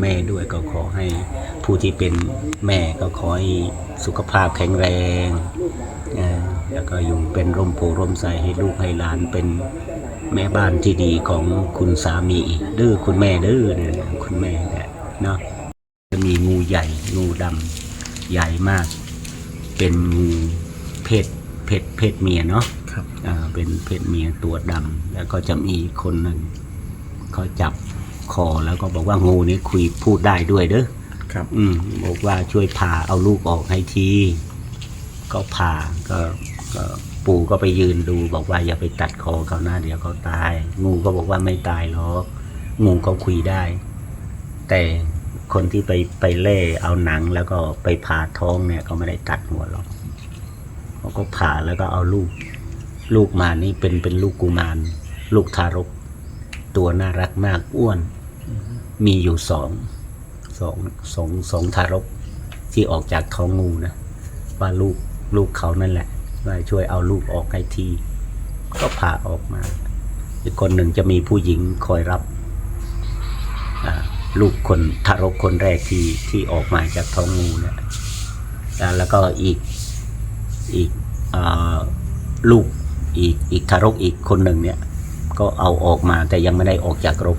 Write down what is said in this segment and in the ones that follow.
แม่ด้วยก็ขอให้ผู้ที่เป็นแม่ก็ขอให้สุขภาพแข็งแรงเอ่อแล้วก็อยู่เป็นร่มโพร่มใสให้ลูกให้หลานเป็นแม่บ้านที่ดีของคุณสามีอีกเด้อคุณแม่เด้อเนี่ยคุณแม่เนี่ยเนาะจะมีงูใหญ่งูดำใหญ่มาก เป็นงูเพศเพศเพศเมียเนาะครับอ่าเป็นเพศเมียตัวดำแล้วก็จะมีคนหนึ่งเขาจับ คอแล้วก็บอกว่างูนี้คุยพูดได้ด้วยเด้อครับ อืมบอกว่าช่วยผ่าเอาลูกออกให้ที ก็ผ่าก็ก็ปู่ก็ไปยืนดู บอกว่าอย่าไปตัดคอเขานะเดี๋ยวเขาตาย งูก็บอกว่าไม่ตายหรอกงูก็คุยได้ แต่คนที่ไปไปเล่เอาหนังแล้วก็ไปผ่าท้องเนี่ย ก็ไม่ได้ตัดหัวหรอกเขาก็ผ่าแล้วก็เอาลูก ลูกมานี่เป็นเป็นลูกกุมาร ลูกทารก ตัวน่ารักมากอ้วน มีอยู่สองสองสองสองทารกที่ออกจากท้องงูนะว่าลูกลูกเขานั่นแหละว่าช่วยเอาลูกออกให้ทีก็พาออกมา อีกคนหนึ่งจะมีผู้หญิงคอยรับลูกคนทารกคนแรกที่ที่ออกมาจากท้องงูเนี่ยแล้วก็อีกอีกอาลูกอีกอีกทารกอีกคนหนึ่งเนี่ย ก็เอาออกมาแต่ยังไม่ได้ออกจากรก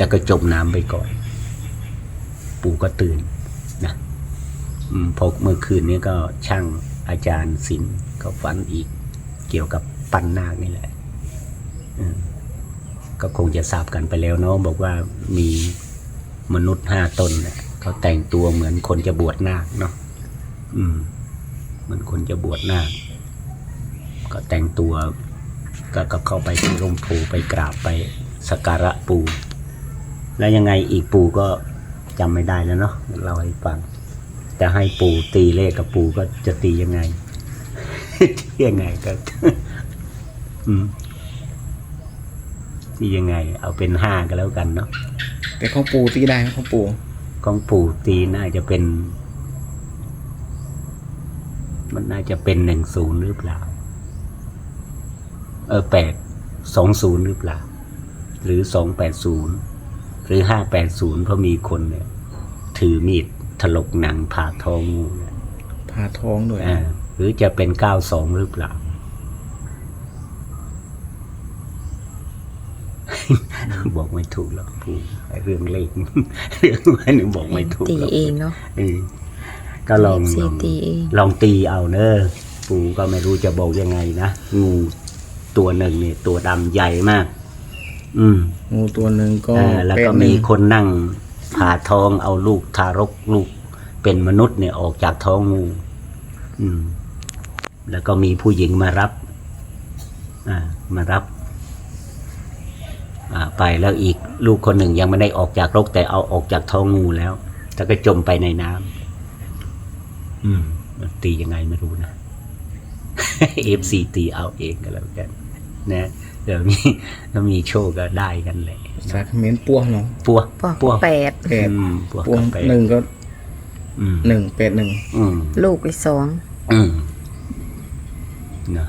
แต่ก็จมน้ำไปก่อน ปู่ก็ตื่นนะพอเมื่อคืนนี้ก็ช่างอาจารย์ศิลป์ก็ฝันอีก เกี่ยวกับปันนาคนี่แหละก็คงจะทราบกันไปแล้วเนาะบอกว่ามีมนุษย์ห้าตนเนี่ยเขาแต่งตัวเหมือนคนจะบวชนาคเนาะอืมเหมือนคนจะบวชนาคก็แต่งตัวก็ก็เข้าไปที่ร่มโพไปกราบไปสักการะปู่ แล้วยังไงอีกปู่ก็จำไม่ได้แล้วเนาะเราให้ฟังจะให้ปู่ตีเลขกับปู่ก็จะตียังไงยังไงก็อืมตียังไง เอาเป็นห้าก็แล้วกันเนาะแต่ของปูตีได้ไหมของปูของปู่ตีน่าจะเป็น มันน่าจะเป็นหนึ่งศูนย์หรือเปล่า เออแปดสองศูนย์หรือเปล่า หรือสองแปดศูนย์ หรือห้าแปดศูนย์เพราะมีคนเนี่ย ถือมีดถลกหนังผ่าท้องงูเนี่ยผ่าท้องด้วยอ่าหรือจะเป็นเก้าสองหรือเปล่า บอกไม่ถูกหรอกผู้ไอ้เรื่องเลขเรื่องอะไรหนึ่งบอกไม่ถูกตีหรอกเองเนาะเออก็ลองซีลองตีเองลองตีเอาเนอะปู่ก็ไม่รู้จะบอกยังไงนะ งูตัวหนึ่งเนี่ยตัวดำใหญ่มาก อืม งูตัวหนึ่งก็เออแล้วก็เป็ดหมีนึ่งคนนั่งผ่าท้องเอาลูกทารกลูกเป็นมนุษย์เนี่ยออกจากท้องงู อืม แล้วก็มีผู้หญิงมารับ อ่า มารับ อ่า ไปแล้วอีกลูกคนหนึ่งยังไม่ได้ออกจากรกแต่เอาออกจากท้องงูแล้วแล้วก็จมไปในน้ำอืมมันตียังไงไม่รู้นะเอฟซีตีเอาเองก็แล้วกัน นะเดี๋ยวนี้ถ้ามีโชคก็ได้กันแหละสาคเมนปัวเนาะปัวปอกปัวแปดแปดอืมปัวปัวกับแปดหนึ่งก็อืมหนึ่งเป็ดหนึ่งอืมลูกไปสองอืมนะ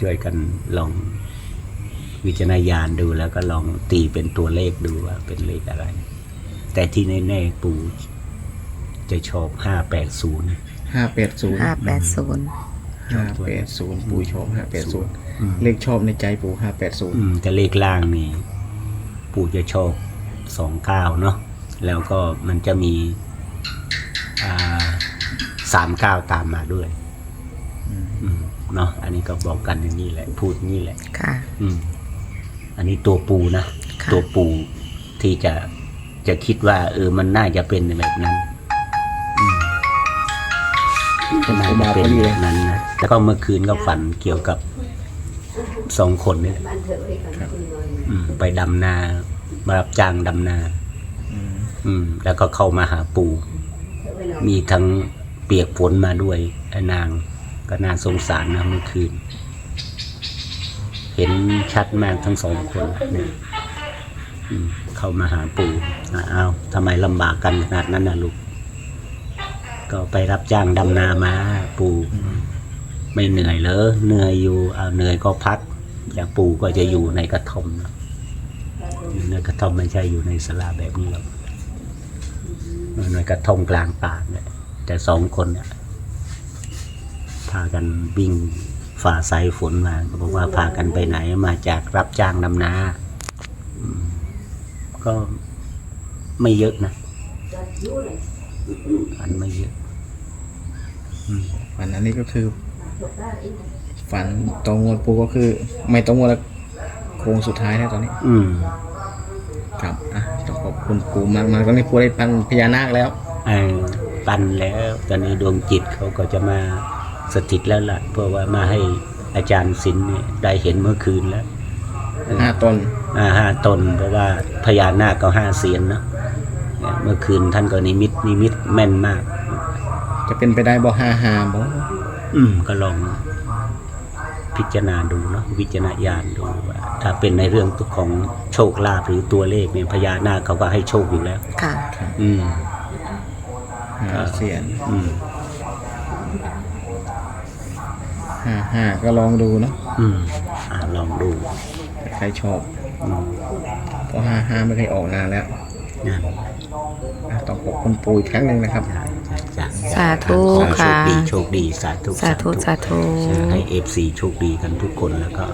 ช่วยกันลองวิจารณญาณดูแล้วก็ลองตีเป็นตัวเลขดูว่าเป็นเลขอะไร แต่ที่แน่ๆปู่จะชอบห้าแปดศูนย์ห้าแปดศูนย์ห้าแปดศูนย์ ห้าแปดศูนย์ปูชอบห้าแปดศูนย์เลขชอบในใจปูห้าแปดศูนย์อืมแต่เลขล่างนี่ปู่จะชอบสองเก้าเนาะแล้วก็มันจะมีอ่าสามเก้าตามมาด้วย อืมเนาะอันนี้ก็บอกกันอย่างนี้แหละ พูดอย่างนี้แหละ ค่ะ อืม อันนี้ตัวปูนะ ค่ะ ตัวปูที่จะจะคิดว่า เออมันน่าจะเป็นแบบนั้นอืม เป็นน่าปูจะมาเป็พนอดีแบเลยบนั้นนะแล้วก็เมื่อคืนก็ฝันเกี่ยวกับสองคนนี่แหละครับอืมไปดำนา มารับจ้างดำนาอืมอืม แล้วก็เข้ามาหาปู่ มีทั้งเปียกฝนมาด้วยไอ้นางก็น่าสงสารนะเมื่อคืน เห็นชัดมากทั้งสองคนเนี่ยอืมเข้ามาหาปู่อะอ้าวทำไมลำบากกันขนาดนั้นนะลูก ก็ไปรับจ้างดำนามาปู่ไม่เหนื่อยเหรอเหนื่อยอยู่เอาเหนื่อยก็พัก อย่างปู่ก็จะอยู่ในกระท่อมนะอยู่ในกระท่อมไม่ใช่อยู่ในสลาแบบนี้หรอกหน่อยกระทงกลางป่าเนี่ยแต่สองคนเนี่ยพากันวิ่งฝ่าสายฝนมาก็บอกว่าพากันไปไหนมาจากรับจ้างนำนาอืมก็ไม่เยอะนะอันไม่เยอะอืม ฝันอันนี้ก็คือ ฝันตรงงวดปูก็คือ ไม่ตรงงวดแล้วโค้งสุดท้ายแล้วตอนนี้ อืมครับอะต้องขอบคุณปูมากมากๆตอนนี้ปูได้พันพญานาคแล้วเออปันแล้ว ตอนนี้ดวงจิตเขาก็จะมาสถิตแล้วล่ะ เพราะว่ามาให้อาจารย์ศิลป์เนี่ยได้เห็นเมื่อคืนแล้วห้าตนอ่าห้าตน เพราะว่าพญานาคก็ห้าเสียนเนาะเนี่ยเมื่อคืนท่านก็นิมิตนิมิตแม่นมาก จะเป็นไปได้บ่ห้าห้าบ่อืมก็ลองพิจารณาดูเนาะวิจารณญาณดูว่าถ้าเป็นในเรื่องของโชคลาภหรือตัวเลขเนี่ยพญานาคเขาก็ให้โชคอยู่แล้ว ค่ะ อืมห้าเสียนอืมห้าห้าก็ลองดูเนาะอืมอ่าลองดูใครชอบอืมเพราะห้าห้าไม่เคยออกนานแล้วนั่นอะต้องขอบคุณปูอีกครั้งหนึ่งนะครับ ใช่ ใช่ใช่สาธุขอให้โชค่ะ คดีโชคดีสาธุสาธุสาธุ ให้เอฟซีโชคดีกันทุกคนแล้วก็